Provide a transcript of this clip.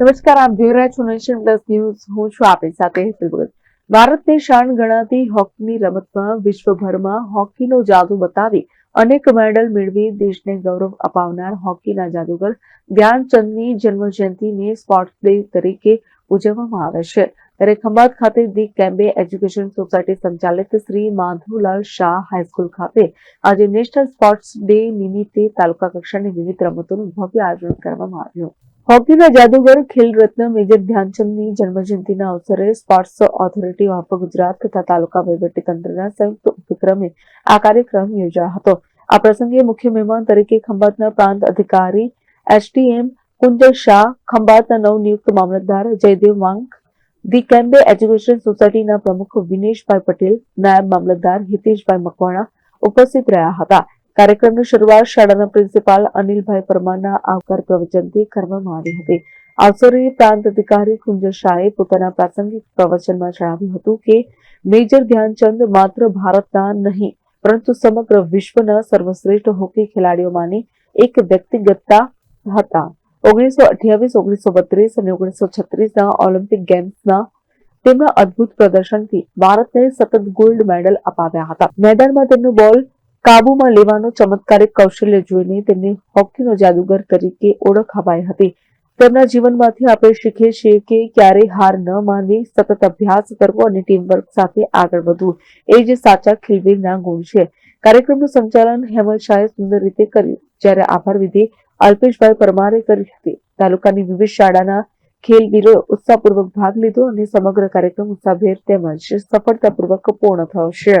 નમસ્કાર, આપ જોઈ રહ્યા છો નેશન પ્લસ ન્યૂઝ હું છું આપની સાથે ભારતની શાન ગણાતી હોકીની રમતમાં વિશ્વભરમાં હોકીનો જાદુ બતાવી અનેક મેડલ મેળવી દેશને ગૌરવ અપાવનાર હોકીના જાદુગર ધ્યાનચંદની જન્મજયંતિને સ્પોર્ટ્સ ડે તરીકે ઉજવવામાં આવે છે. ત્યારે ખંભાત ખાતે ધી કેમ્બે એજ્યુકેશન સોસાયટી સંચાલિત શ્રી માધુલાલ શાહ હાઈસ્કૂલ ખાતે આજે નેશનલ સ્પોર્ટ્સ ડે નિમિત્તે તાલુકા કક્ષાની વિવિધ રમતોનું ભવ્ય આયોજન કરવામાં આવ્યું. હોકીના જાદુગર ખેલ રત્ન મેજર ધ્યાનચંદની જન્મજયંતિના અવસરે સ્પોર્ટ્સ ઓથોરિટી ઓફ ગુજરાત તથા તાલુકા વહીવટીતંત્રના સંયુક્ત ઉપક્રમે આ કાર્યક્રમ યોજાયો હતો. આ પ્રસંગે મુખ્ય મહેમાન તરીકે ખંભાતના પ્રાંત અધિકારી એસટીએમ કુંજલ શાહ, ખંભાતના નવનિયુક્ત મામલતદાર જયદેવ માંગ ધી કેમ્બે એજ્યુકેશન સોસાયટીના પ્રમુખ વિનેશભાઈ પટેલ, નાયબ મામલતદાર હિતેશભાઈ મકવાણા ઉપસ્થિત રહ્યા હતા. કાર્યક્રમની શરૂઆત શાળાના પ્રિન્સિપાલ અનિલભાઈ પરમારના આવકાર પ્રવચનથી કરવામાં આવી હતી. અવસરે પ્રાંત અધિકારી કુંજ શાહે પોતાના પ્રાસંગિક પ્રવચનમાં જણાવ્યું હતું કે, મેજર ધ્યાનચંદ માત્ર ભારતના નહીં, પરંતુ સમગ્ર વિશ્વના સર્વશ્રેષ્ઠ હોકી ખેલાડીઓમાંની એક વ્યક્તિગતતા હતા. ઓગણીસો અઠ્યાવીસ, ઓગણીસો બત્રીસ અને ઓગણીસો છત્રીસના ઓલિમ્પિક ગેમ્સના તેમના અદ્ભુત પ્રદર્શનથી ભારતને સતત ગોલ્ડ મેડલ અપાવ્યા હતા. મેદાનમાં તેમનો બોલ કાબુમાં લેવાનો ચમત્કારિક કૌશલ્ય જોઈને તેમને હોકીનો જાદુગર તરીકે ઓળખ અપાઈ હતી. તેમના જીવનમાંથી આપણે શીખીએ છીએ કે ક્યારેય હાર ન માનવી, સતત અભ્યાસ કરવો અને ટીમવર્ક સાથે આગળ વધવું એ જ સાચા ખેલવીરના ગુણ છે. કાર્યક્રમનું સંચાલન હેમલ શાહે સુંદર રીતે કર્યું. જ્યારે આભાર વિધિ અલ્પેશભાઈ પરમારે કરી હતી. તાલુકાની વિવિધ શાળાના ખેલવીરોએ ઉત્સાહપૂર્વક ભાગ લીધો અને સમગ્ર કાર્યક્રમ ઉત્સાહભેર તેમજ સફળતાપૂર્વક પૂર્ણ થયો છે.